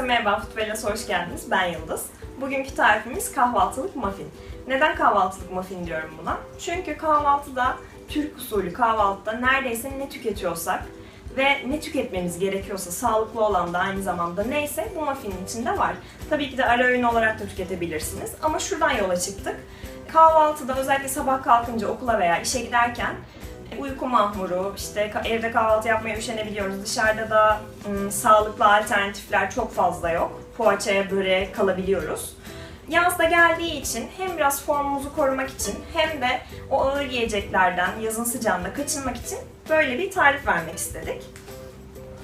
Herkese merhaba, Futbelas'a hoş geldiniz. Ben Yıldız. Bugünkü tarifimiz kahvaltılık muffin. Neden kahvaltılık muffin diyorum buna? Çünkü kahvaltıda, Türk usulü kahvaltıda neredeyse ne tüketiyorsak ve ne tüketmemiz gerekiyorsa sağlıklı olan da aynı zamanda neyse bu muffinin içinde var. Tabii ki de ara öğün olarak da tüketebilirsiniz ama şuradan yola çıktık. Kahvaltıda özellikle sabah kalkınca okula veya işe giderken uyku mahmuru, işte evde kahvaltı yapmaya üşenebiliyoruz. Dışarıda da ım, sağlıklı alternatifler çok fazla yok. Poğaçaya, böreğe kalabiliyoruz. Yaz da geldiği için hem biraz formumuzu korumak için hem de o ağır yiyeceklerden yazın sıcağında kaçınmak için böyle bir tarif vermek istedik.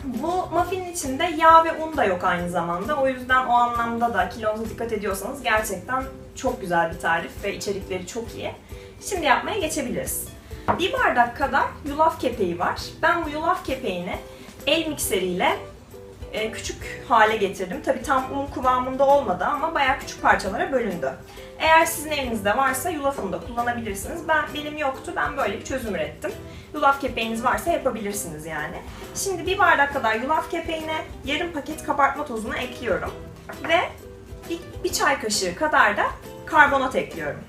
Bu muffinin içinde yağ ve un da yok aynı zamanda. O yüzden o anlamda da kilonuza dikkat ediyorsanız gerçekten çok güzel bir tarif ve içerikleri çok iyi. Şimdi yapmaya geçebiliriz. Bir bardak kadar yulaf kepeği var. Ben bu yulaf kepeğini el mikseriyle e, küçük hale getirdim. Tabi tam un kıvamında olmadı ama bayağı küçük parçalara bölündü. Eğer sizin elinizde varsa yulaf unu da kullanabilirsiniz. Ben benim yoktu. Ben böyle bir çözüm ürettim. Yulaf kepeğiniz varsa yapabilirsiniz yani. Şimdi bir bardak kadar yulaf kepeğine yarım paket kabartma tozunu ekliyorum. Ve bir, bir çay kaşığı kadar da karbonat ekliyorum.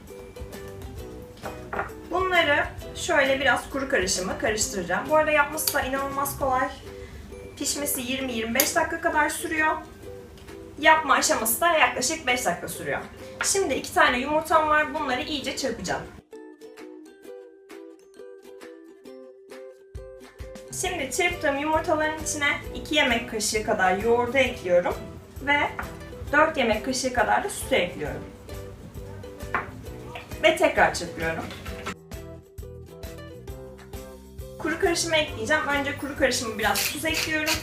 Şöyle biraz kuru karışımı karıştıracağım. Bu arada yapması da inanılmaz kolay. Pişmesi 20-25 dakika kadar sürüyor. Yapma aşaması da yaklaşık 5 dakika sürüyor. Şimdi iki tane yumurtam var. Bunları iyice çırpacağım. Şimdi çırptığım yumurtaların içine 2 yemek kaşığı kadar yoğurdu ekliyorum. Ve 4 yemek kaşığı kadar da sütü ekliyorum. Ve tekrar çırpıyorum. Kuru karışımı ekleyeceğim. Önce kuru karışımı biraz tuz ekliyorum.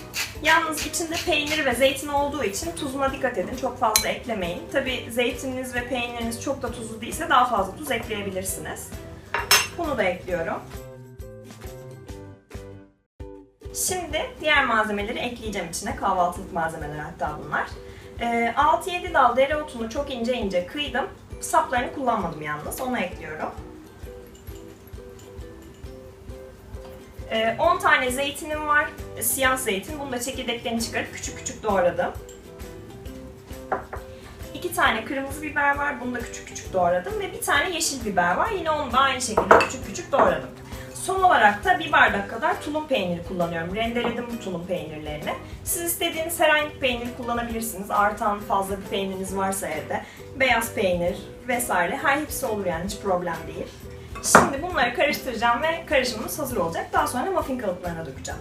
Yalnız içinde peynir ve zeytin olduğu için tuzuna dikkat edin. Çok fazla eklemeyin. Tabi zeytininiz ve peyniriniz çok da tuzlu değilse daha fazla tuz ekleyebilirsiniz. Bunu da ekliyorum. Şimdi diğer malzemeleri ekleyeceğim içine. Kahvaltılık malzemeler hatta bunlar. Ee, 6-7 dal dereotunu çok ince ince kıydım. Saplarını kullanmadım yalnız. Onu ekliyorum. 10 tane zeytinim var. Ee, Siyah zeytin. Bunu da çekirdeklerini çıkarıp küçük küçük doğradım. 2 tane kırmızı biber var. Bunu da küçük küçük doğradım. Ve bir tane yeşil biber var. Yine onu da aynı şekilde küçük küçük doğradım. Son olarak da bir bardak kadar tulum peyniri kullanıyorum. Rendeledim bu tulum peynirlerini. Siz istediğiniz herhangi bir peynir kullanabilirsiniz. Artan fazla bir peyniriniz varsa evde. Beyaz peynir vesaire. Her hepsi olur yani hiç problem değil. Şimdi bunları karıştıracağım ve karışımımız hazır olacak. Daha sonra muffin kalıplarına dökeceğim.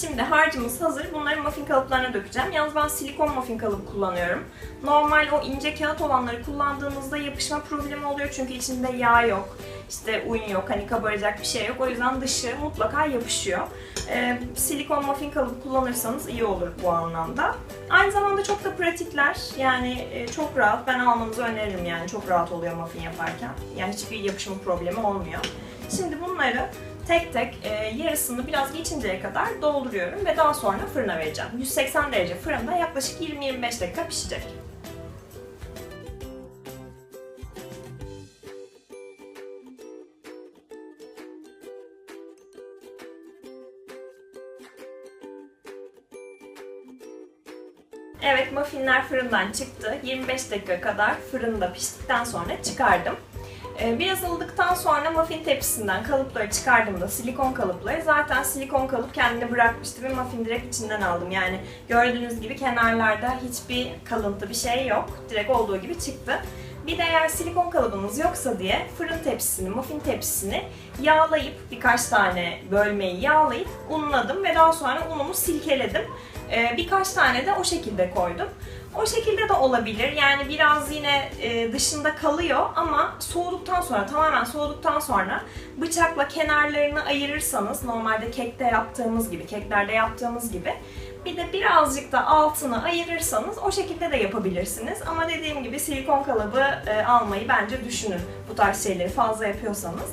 Şimdi harcımız hazır. Bunları muffin kalıplarına dökeceğim. Yalnız ben silikon muffin kalıbı kullanıyorum. Normal o ince kağıt olanları kullandığınızda yapışma problemi oluyor çünkü içinde yağ yok, işte un yok, hani kabaracak bir şey yok. O yüzden dışı mutlaka yapışıyor. Ee, silikon muffin kalıbı kullanırsanız iyi olur bu anlamda. Aynı zamanda çok da pratikler. Yani e, çok rahat. Ben almanızı öneririm yani. Çok rahat oluyor muffin yaparken. Yani hiçbir yapışma problemi olmuyor. Şimdi bunları tek tek e, yarısını biraz geçinceye kadar dolduruyorum ve daha sonra fırına vereceğim. 180 derece fırında yaklaşık 20-25 dakika pişecek. Evet muffinler fırından çıktı. 25 dakika kadar fırında piştikten sonra çıkardım. Ee, Biraz ılıdıktan sonra muffin tepsisinden kalıpları çıkardığımda silikon kalıpları zaten silikon kalıp kendini bırakmıştı ve muffin direkt içinden aldım. Yani gördüğünüz gibi kenarlarda hiçbir kalıntı bir şey yok. Direkt olduğu gibi çıktı. Bir de eğer silikon kalıbınız yoksa diye fırın tepsisini, muffin tepsisini yağlayıp birkaç tane bölmeyi yağlayıp unladım ve daha sonra unumu silkeledim. Ee, birkaç tane de o şekilde koydum. O şekilde de olabilir. Yani biraz yine e, dışında kalıyor ama soğuduktan sonra, tamamen soğuduktan sonra bıçakla kenarlarını ayırırsanız normalde kekte yaptığımız gibi, keklerde yaptığımız gibi bir de birazcık da altını ayırırsanız o şekilde de yapabilirsiniz. Ama dediğim gibi silikon kalıbı e, almayı bence düşünün bu tarz şeyleri fazla yapıyorsanız.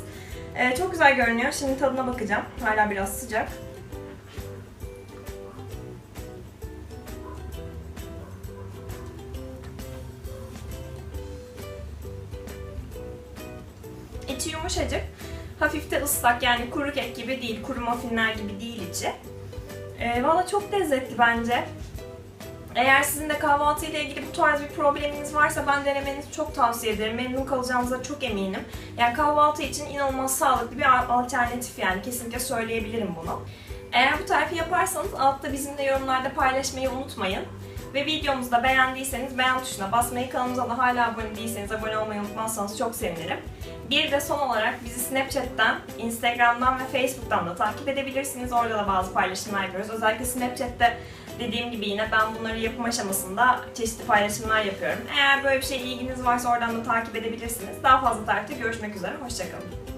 E, çok güzel görünüyor. Şimdi tadına bakacağım. Hala biraz sıcak. İçi yumuşacık. Hafif de ıslak yani kuru kek gibi değil, kuru muffinler gibi değil içi. Ee, Valla çok lezzetli bence. Eğer sizin de kahvaltı ile ilgili bu tarz bir probleminiz varsa ben denemenizi çok tavsiye ederim. Memnun kalacağınıza çok eminim. Yani kahvaltı için inanılmaz sağlıklı bir alternatif yani kesinlikle söyleyebilirim bunu. Eğer bu tarifi yaparsanız altta bizimle yorumlarda paylaşmayı unutmayın. Ve videomuzu da beğendiyseniz beğen tuşuna basmayı, kanalımıza da hala abone değilseniz abone olmayı unutmazsanız çok sevinirim. Bir de son olarak bizi Snapchat'ten, Instagram'dan ve Facebook'tan da takip edebilirsiniz. Orada da bazı paylaşımlar yapıyoruz. Özellikle Snapchat'te dediğim gibi yine ben bunları yapım aşamasında çeşitli paylaşımlar yapıyorum. Eğer böyle bir şey ilginiz varsa oradan da takip edebilirsiniz. Daha fazla tarifte görüşmek üzere. Hoşçakalın.